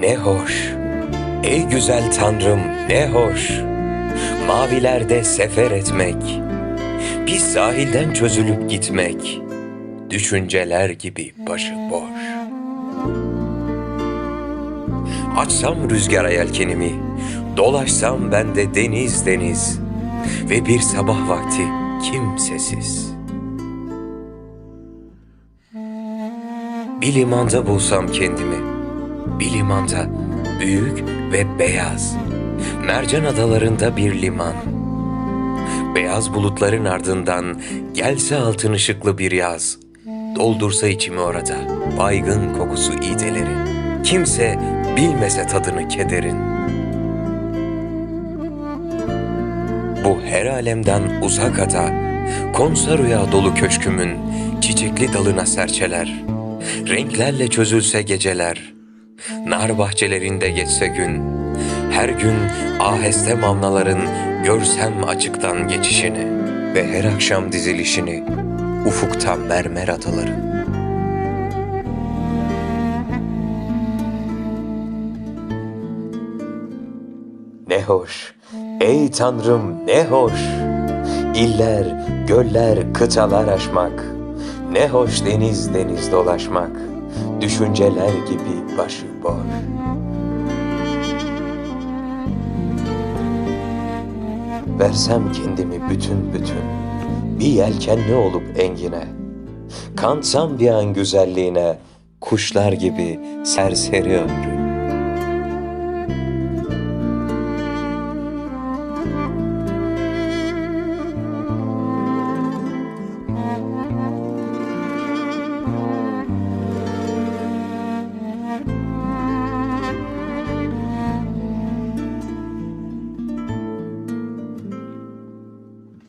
ne hoş. Ey güzel Tanrım ne hoş. Mavilerde sefer etmek. Bir sahilden çözülüp gitmek. Düşünceler gibi başıboş. Açsam rüzgara yelkenimi, dolaşsam ben de deniz deniz ve bir sabah vakti kimsesiz. Bir limanda bulsam kendimi, bir limanda büyük ve beyaz, mercan adalarında bir liman. Beyaz bulutların ardından gelse altın ışıklı bir yaz, doldursa içimi orada baygın kokusu iğdeleri. Kimse bilmese tadını kederin. Bu her alemden uzak ada, konsa rüya dolu köşkümün çiçekli dalına serçeler. Renklerle çözülse geceler, nar bahçelerinde geçse gün, her gün aheste mamlaların görsem açıktan geçişini ve her akşam dizilişini ufukta mermer adaların. Ne hoş, ey Tanrım ne hoş. İller, göller, kıtalar aşmak. Ne hoş deniz deniz dolaşmak. Düşünceler gibi başıboş. Versem kendimi bütün bütün. Bir yelkenli olup engine. Kansam bir an güzelliğine. Kuşlar gibi serseri ömrüm.